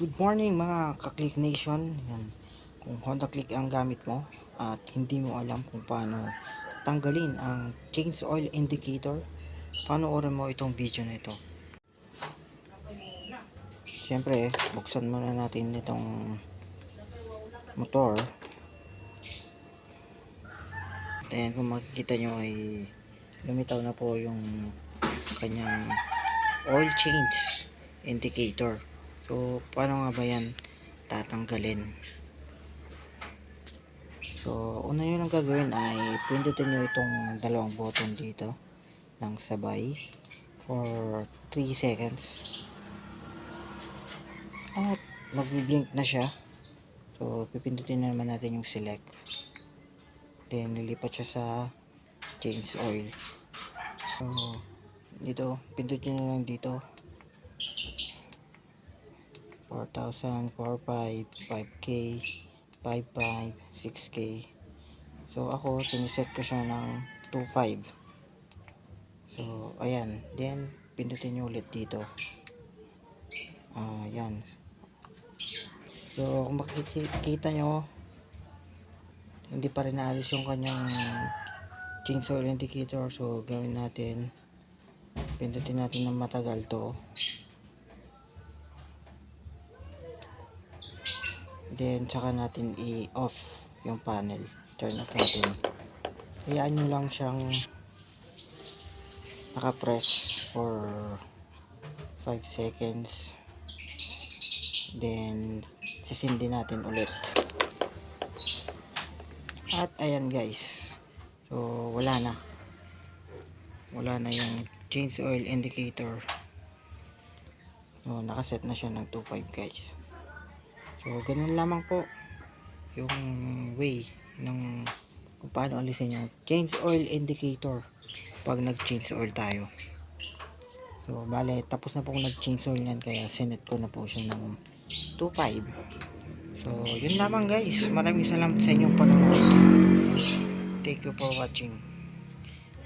Good morning mga ka-Click Nation. Yan. Kung Honda Click ang gamit mo at hindi mo alam kung paano tanggalin ang change oil indicator, panoorin mo itong video na ito. Siyempre, buksan muna natin itong motor. Then kung makikita nyo ay lumitaw na po yung kanyang oil change indicator. So, paano nga ba yan tatanggalin? So, una yun ang gagawin ay pindutin nyo itong dalawang button dito ng sabay for 3 seconds. At magbi-blink na siya. So, pipindutin na naman natin yung select. Then, lilipat siya sa change oil. So, dito, pindutin nyo lang dito 4,000, 4,500, 5K, 5,500, 6K. So, ako, siniset ko siya ng 2,500. So, ayan. Then, pindutin nyo ulit dito. Ah, yan. So, kung makikita nyo, hindi pa rin naalis yung kanyang oil indicator. So, gawin natin. Pindutin natin ng matagal to. Then, saka natin i-off yung panel. Turn off natin. Hayaan nyo lang siyang nakapress for 5 seconds. Then, sisindi natin ulit. At, ayan guys. So, wala na. Wala na yung change oil indicator. So, nakaset na siya ng 2.5 guys. So, ganun lamang po yung way ng kung paano alisin yung change oil indicator pag nag-change oil tayo. So, bale, tapos na po kung nag-change oil yan kaya sinet ko na po siya ng 2.5. So, yun lamang guys. Maraming salamat sa inyong panonood. Thank you for watching.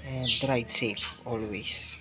And ride safe always.